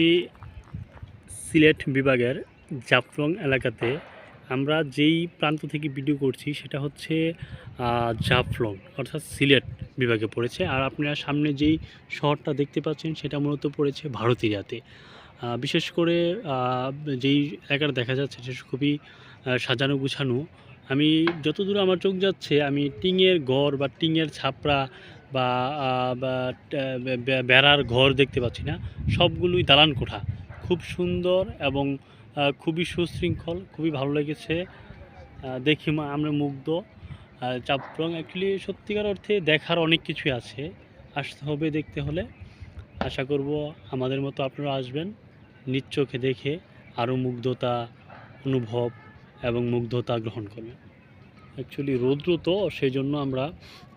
এই সিলেট বিভাগের জাফলং এলাকাতে আমরা যেই প্রান্ত থেকে ভিডিও করছি, সেটা হচ্ছে জাফলং, অর্থাৎ সিলেট বিভাগে পড়েছে। আর আপনারা সামনে যেই শহরটা দেখতে পাচ্ছেন, সেটা মূলত পড়েছে ভারতীয়াতে বিশেষ করে যেই এলাকাটা দেখা যাচ্ছে, সেটা খুবই সাজানো গুছানো। আমি যতদূর আমার চোখ যাচ্ছে, আমি টিঙের ঘর বা টিঙের ছাপড়া বা বেড়ার ঘর দেখতে পাচ্ছি না। সবগুলোই দালান কোঠা। খুব সুন্দর এবং খুবই সুশৃঙ্খল, খুবই ভালো লেগেছে। দেখি আমরা মুগ্ধ। চাপরং অ্যাকচুয়ালি সত্যিকার অর্থে দেখার অনেক কিছুই আছে। আসতে হবে দেখতে হলে। আশা করব আমাদের মতো আপনারা আসবেন। নিজ চোখে দেখে আরও মুগ্ধতা, অনুভব এবং মুগ্ধতা গ্রহণ করবেন। অ্যাকচুয়ালি রৌদ্র তো সেই জন্য আমরা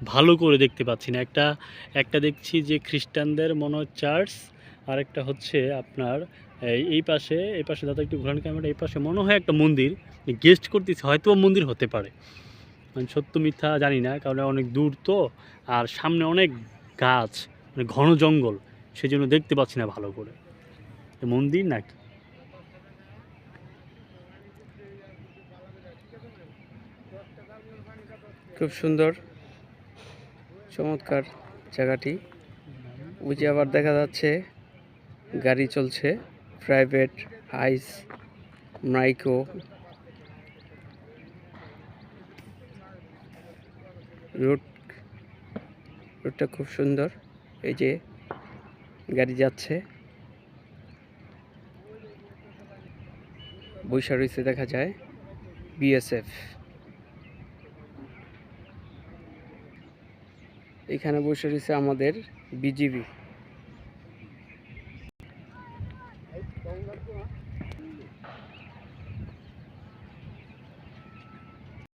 ভালো করে দেখতে পাচ্ছি না। একটা একটা দেখছি যে খ্রিস্টানদের মনে হয় চার্চ আর একটা হচ্ছে আপনার এই পাশে এই পাশে, দাদা একটু ঘোরান ক্যামেরা এই পাশে মনে হয় একটা মন্দির। গেস্ট করতেছে, হয়তো মন্দির হতে পারে। মানে সত্য মিথ্যা জানি না, কারণ অনেক দূর তো, আর সামনে অনেক গাছ মানে ঘন জঙ্গল সেই জন্য দেখতে পাচ্ছি না ভালো করে। মন্দির নাকি? খুব সুন্দর, চমৎকার জায়গাটি। ওই যে আবার দেখা যাচ্ছে, গাড়ি চলছে, প্রাইভেট হাইস মাইক্রো রোড, রোডটা খুব সুন্দর, এই যে গাড়ি যাচ্ছে। বৈশা রয়েছে দেখা যায়, বিএসএফ। এখানে বসে রয়েছে আমাদের বিজিবি।